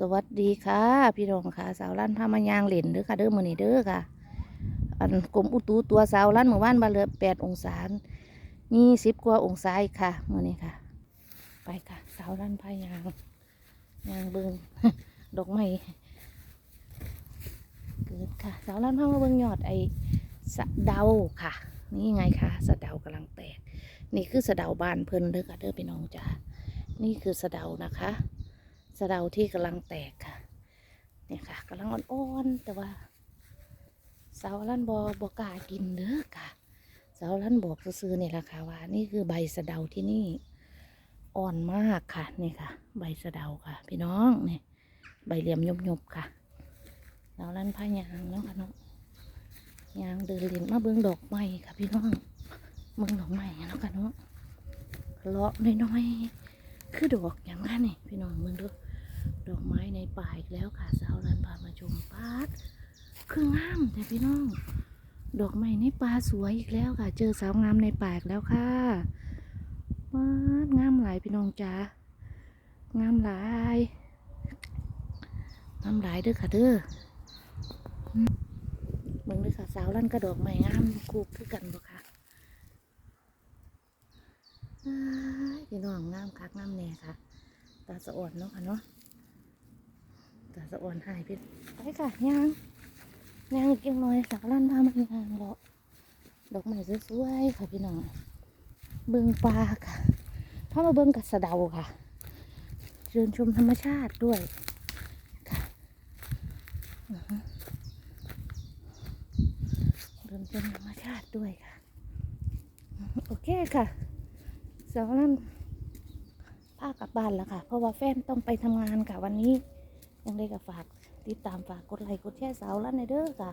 สวัสดีค่ะ พี่น้องค่ะ สาวลั่นพามายางเหล่นเด้อค่ะเด้อมือนี้เด้อค่ะ อันกรมอุตุตัวสาวลั่นเมื่อวานบาเลือแปดองศานี่สิบกว่าองศาอีกค่ะมือนี้ค่ะ ไปค่ะ สาวลั่นพายางยางเบิงดอกไม้เกิดค่ะ สาวลั่นพามาเบิงยอดไอสะเดาค่ะ นี่ไงค่ะสะเดากำลังแตก นี่คือสะเดาบานเพิ่นเด้อค่ะเด้อพี่น้องจ้านี่คือสะเดานะคะ สะเดาที่กำลังแตกค่ะ เนี่ยค่ะกำลังอ่อนๆแต่ว่าสาวลั่นบอบอกากินเด้อค่ะสาวลั่นบอกซื้อๆนี่แหละค่ะว่า นี่คือใบสะเดาที่นี่อ่อนมากค่ะนี่ค่ะ ใบสะเดาค่ะ พี่น้องเนี่ยใบเหลี่ยมยบๆค่ะสาวลั่นพายางเนาะค่ะเนาะยางเดินเล่นมาเบิ่งดอกไม้ค่ะ พี่น้องเบิ่งดอกไม้เนาะค่ะเนาะเลาะน้อยๆคือดอกอย่างนั้นนี่พี่น้องเบิ่งดู ดอกไม้ในป่าอีกแล้วค่ะสาวรันพามาชมปาดคืองามแต่พี่น้อง ดอกไม้ในป่าสวยอีกแล้วค่ะ เจอสาวงามในป่าอีกแล้วค่ะปาดงามหลายพี่น้องจ้างามหลายงามหลายเด้อค่ะเด้ออืมเบิ่งเด้อค่ะสาวรันก็ดอกไม้งามคู่คือกันบ่ค่ะพี่น้องงามคักงามแน่ค่ะ ตาสะอ่อนเนาะค่ะเนาะ สะอ่อนหายไปไปค่ะยางยางอีกจังน่อยสาวลั่นพามันยางเลาะดอกไม้สวยๆค่ะพี่น้องเบิ่งปลาค่ะพามาเบิ่งกับสะเดาค่ะเชิญชมธรรมชาติด้วยค่ะเดินชมธรรมชาติด้วยค่ะ โอเคค่ะสาวลั่นพากลับบ้านแล้วค่ะ เพราะว่าแฟนต้องไปทำงานค่ะวันนี้ ยังได้กับฝากติดตามฝากกดไลค์กดแชร์สาวลั่นในเด้อค่ะ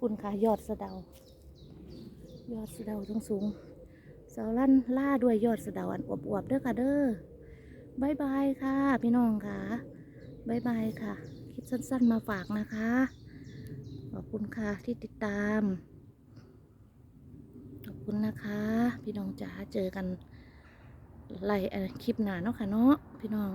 คุณค่ะยอดสะเดา ยอดสะเดาสูงสูงสาวลั่นล่าด้วยยอดสะเดาอันอวบๆเด้อค่ะเด้อบายบายค่ะ พี่น้องค่ะบายบายค่ะ คลิปสั้น ๆ มาฝากนะคะ ขอบคุณค่ะที่ติดตาม ขอบคุณนะคะ พี่น้องจ๋าเจอกันไล่เอ่อคลิปหนาเนาะค่ะเนาะพี่น้อง